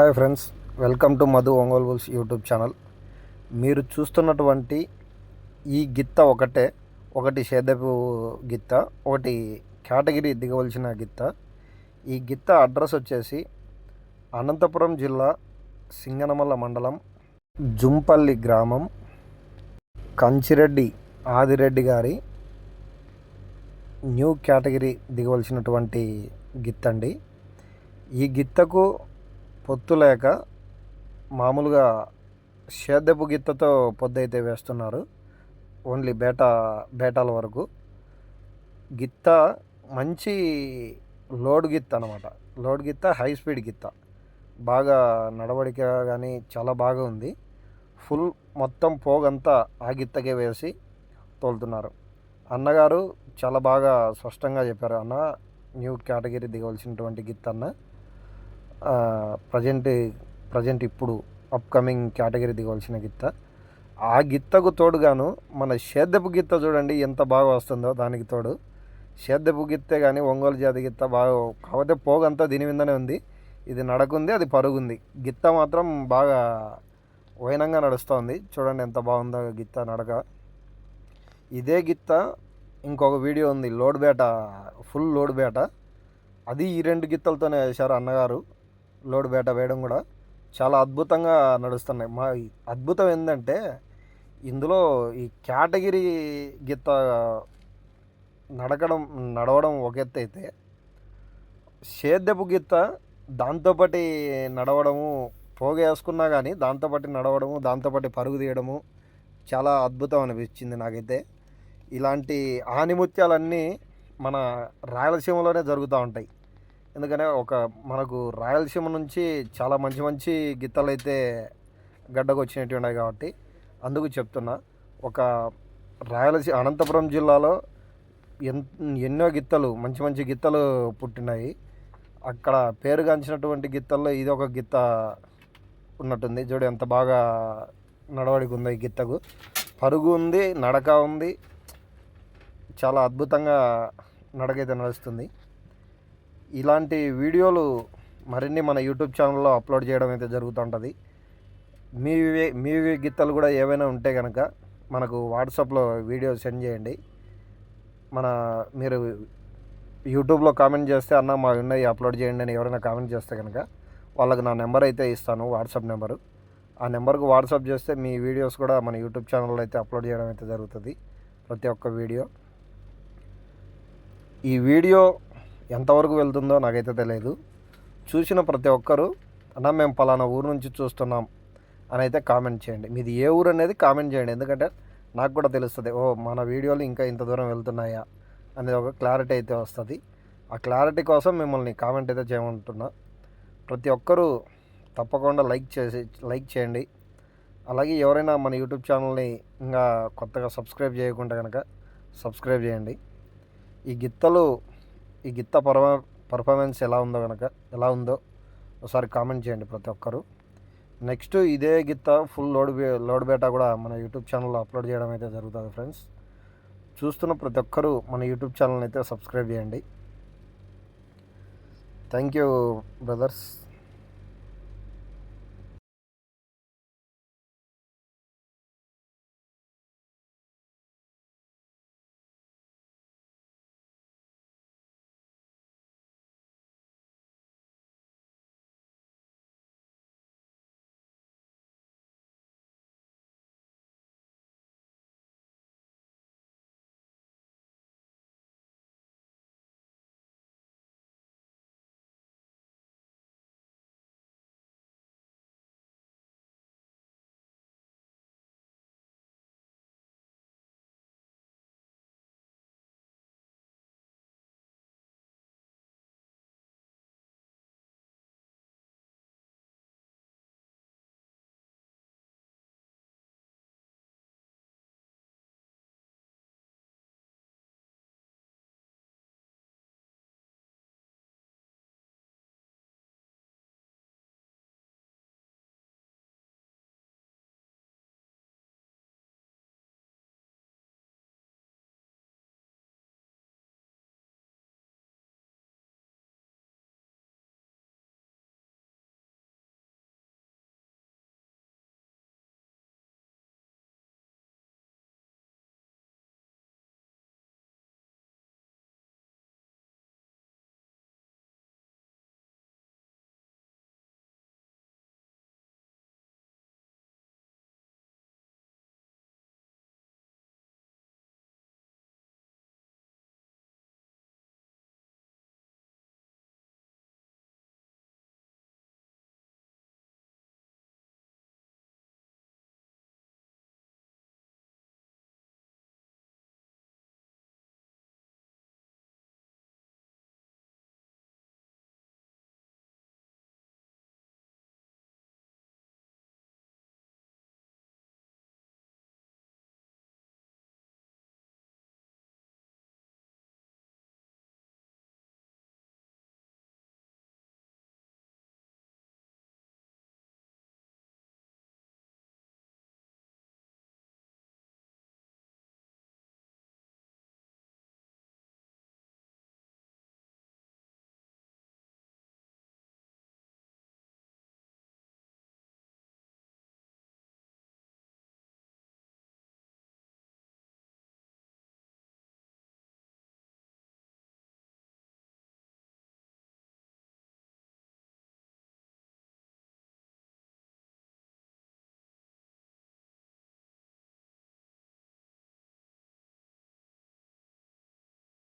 Hi friends welcome to Madhu Ongole bulls YouTube channel. మీరు చూస్తున్నటువంటి ఈ గిత్త ఒకటే ఒకటి సేదపు గిత్త ఒకటి కేటగిరీ దిగవలసిన గిత్త. ఈ గిత్త అడ్రస్ వచ్చేసి అనంతపురం జిల్లా సింగనమల్ల మండలం జుంపల్లి గ్రామం కంచిరెడ్డి ఆదిరెడ్డి గారి న్యూ కేటగిరీ దిగవలసినటువంటి గిత్తండి. ఈ గిత్తకు పొత్తు లేక మామూలుగా సేద్యపు గిత్తతో పొద్దు అయితే వేస్తున్నారు. ఓన్లీ బేటా బేటాల వరకు. గిత్త మంచి లోడ్ గిత్త అనమాట లోడ్ గిత్త హై స్పీడ్ గిత్త. బాగా నడవడిక కానీ చాలా బాగా ఉంది. ఫుల్ మొత్తం పోగంతా ఆ గిత్తకే వేసి తోలుతున్నారు. అన్నగారు చాలా బాగా స్పష్టంగా చెప్పారు. అన్న న్యూ కేటగిరీ దిగవలసినటువంటి గిత్త అన్న. ప్రజెంట్ ప్రజెంట్ ఇప్పుడు అప్కమింగ్ కేటగిరీ దిగవలసిన గిత్త. ఆ గిత్తకు తోడుగాను మన సేద్యపు గిత్త చూడండి ఎంత బాగా వస్తుందో దానికి తోడు. సేద్యపు గిత్తే కానీ ఒంగోలు జాతి గిత్త బాగా కాకపోతే పోగంతా దీని మీదనే ఉంది. ఇది నడకుంది అది పరుగుంది. గిత్త మాత్రం బాగా వైనంగా నడుస్తుంది. చూడండి ఎంత బాగుందో గిత్త నడక. ఇదే గిత్త ఇంకొక వీడియో ఉంది లోడ్ బేట ఫుల్ లోడ్ బేట. అది ఈ రెండు గిత్తలతోనే వేశారు అన్నగారు. లోడ్ బేట వేయడం కూడా చాలా అద్భుతంగా నడుస్తున్నాయి. మా అద్భుతం ఏంటంటే ఇందులో ఈ కేటగిరీ గీత నడకడం నడవడం ఒక ఎత్తు అయితే సేద్యపు గిత్త దాంతోపాటి నడవడము పోగ వేసుకున్నా కానీ దాంతోపాటి నడవడము దాంతోపాటి పరుగు తీయడము చాలా అద్భుతం అనిపించింది నాకైతే. ఇలాంటి ఆనిముత్యాలన్నీ మన రాయలసీమలోనే జరుగుతూ ఉంటాయి. ఎందుకంటే ఒక మనకు రాయలసీమ నుంచి చాలా మంచి మంచి గీతాలు అయితే గడ్డకు వచ్చినట్టు ఉన్నాయి కాబట్టి అందుకు చెప్తున్నా ఒక రాయలసీమ అనంతపురం జిల్లాలో ఎన్ ఎన్నో గిత్తలు మంచి మంచి గిత్తలు పుట్టినాయి. అక్కడ పేరుగాంచినటువంటి గిత్తల్లో ఇది ఒక గిత్త ఉన్నట్టుంది. చూడు ఎంత బాగా నడవడికి ఉంది ఈ గిత్తకు. పరుగు ఉంది నడక ఉంది. చాలా అద్భుతంగా నడకైతే నడుస్తుంది. ఇలాంటి వీడియోలు మరిన్ని మన యూట్యూబ్ ఛానల్లో అప్లోడ్ చేయడం అయితే జరుగుతుంటుంది. మీ మీ గీతాలు కూడా ఏవైనా ఉంటే కనుక మనకు వాట్సాప్లో వీడియో సెండ్ చేయండి. మన మీరు యూట్యూబ్లో కామెంట్ చేస్తే అన్న మా ఉన్నాయి అప్లోడ్ చేయండి అని ఎవరైనా కామెంట్ చేస్తే కనుక వాళ్ళకి నా నెంబర్ అయితే ఇస్తాను వాట్సాప్ నెంబరు. ఆ నెంబర్కు వాట్సాప్ చేస్తే మీ వీడియోస్ కూడా మన యూట్యూబ్ ఛానల్లో అయితే అప్లోడ్ చేయడం అయితే జరుగుతుంది ప్రతి ఒక్క వీడియో. ఈ వీడియో ఎంతవరకు వెళ్తుందో నాకైతే తెలియదు చూసిన ప్రతి ఒక్కరూ అన్న మేము పలానా ఊరు నుంచి చూస్తున్నాం అని అయితే కామెంట్ చేయండి. మీది ఏ ఊరు అనేది కామెంట్ చేయండి. ఎందుకంటే నాకు కూడా తెలుస్తుంది ఓ మన వీడియోలు ఇంకా ఇంత దూరం వెళ్తున్నాయా అనేది ఒక క్లారిటీ అయితే వస్తుంది. ఆ క్లారిటీ కోసం మిమ్మల్ని కామెంట్ అయితే చేయమంటున్నా. ప్రతి ఒక్కరూ తప్పకుండా లైక్ చేసి లైక్ చేయండి. అలాగే ఎవరైనా మన యూట్యూబ్ ఛానల్ని ఇంకా కొత్తగా సబ్స్క్రైబ్ చేయకుండా కనుక సబ్స్క్రైబ్ చేయండి. ఈ గిత్తలు ఈ గిత్త పర్ఫ పర్ఫార్మెన్స్ ఎలా ఉందో కనుక ఎలా ఉందో ఒకసారి కామెంట్ చేయండి ప్రతి ఒక్కరు. నెక్స్ట్ ఇదే గిత్త ఫుల్ లోడ్ లోడ్ బేటా కూడా మన యూట్యూబ్ ఛానల్లో అప్లోడ్ చేయడం అయితే జరుగుతుంది ఫ్రెండ్స్ చూస్తున్న ప్రతి ఒక్కరూ మన యూట్యూబ్ ఛానల్ని అయితే సబ్స్క్రైబ్ చేయండి. Thank you brothers